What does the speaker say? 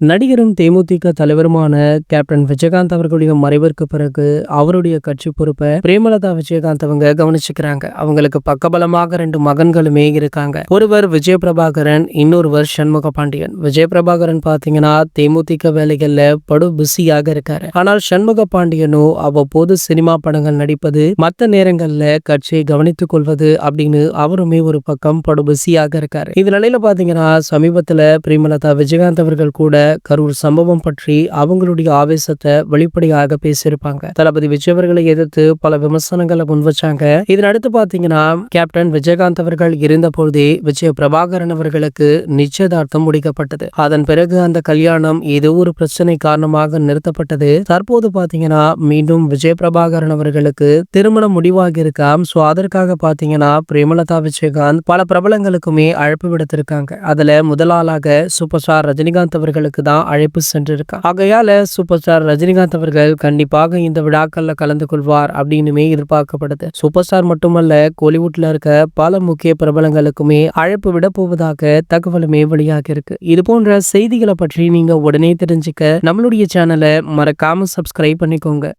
நடிகரும் தேமுதிக தலைவருமான கேப்டன் விஜயகாந்த் அவர்களுடைய மறைவிற்கு பிறகு அவருடைய கட்சி பொறுப்பை பிரேமலதா விஜயகாந்த் அவங்க கவனிச்சுக்கிறாங்க. அவங்களுக்கு பக்கபலமாக ரெண்டு மகன்களுமே இருக்காங்க. ஒருவர் விஜய பிரபாகரன் இன்னொருவர் சண்முக பாண்டியன். விஜய பிரபாகரன் பாத்தீங்கன்னா தேமுதிக வேலைகள்ல படு பிஸியாக இருக்காரு. ஆனால் சண்முக பாண்டியனோ அவ்வப்போது சினிமா படங்கள் நடிப்பது மற்ற நேரங்கள்ல கட்சியை கவனித்துக் கொள்வது அப்படின்னு அவருமே ஒரு பக்கம் படு பிஸியாக இருக்காரு. இந்த நிலையில பாத்தீங்கன்னா சமீபத்துல பிரேமலதா விஜயகாந்த் அவர்கள் கூட கரூர் சம்பவம் பற்றி அவங்களுடைய ஆவேசத்தை வெளிப்படையாக பேசியிருப்பாங்க. தளபதி விஜய் அவர்களை எதிர்த்து பல விமர்சனங்களை முன்வச்சாங்க இதனடுத்து பாத்தீங்கன்னா கேப்டன் விஜயகாந்த் அவர்கள் இருந்த பொழுதே விஜய பிரபாகரன் அவர்களுக்கு நிச்சயதார்த்தம் முடிக்கப்பட்டது. அதன் பிறகு அந்த கல்யாணம் ஏதோ ஒரு பிரச்சனை காரணமாக நிறுத்தப்பட்டது. தற்போது பாத்தீங்கன்னா மீண்டும் விஜய பிரபாகரன் அவர்களுக்கு திருமணம் முடிவாகி இருக்காம் சோ அதற்காக பாத்தீங்கன்னா பிரேமலதா விஜயகாந்த் பல பிரபலங்களுக்குமே அழைப்பு விடுத்திருக்காங்க. அதுல முதலாளாக சூப்பர் ஸ்டார் ரஜினிகாந்த் அவர்களுக்கு தான் அழைப்பு சென்றிருக்காங்க ஆகையால சூப்பர் ஸ்டார் ரஜினிகாந்த் அவர்கள் கண்டிப்பாக இந்த விழாக்கள்ல கலந்து கொள்வார் அப்படின்னுமே எதிர்பார்க்கப்படுது. சூப்பர் ஸ்டார் மட்டுமல்ல கோலிவுட்ல இருக்க பல முக்கிய பிரபலங்களுக்குமே அழைப்பு விட போவதாக தகவலுமே வெளியாகி இருக்கு. இது போன்ற செய்திகளை பற்றி நீங்க உடனே தெரிஞ்சுக்க நம்மளுடைய சேனலை மறக்காம சப்ஸ்கிரைப் பண்ணிக்கோங்க.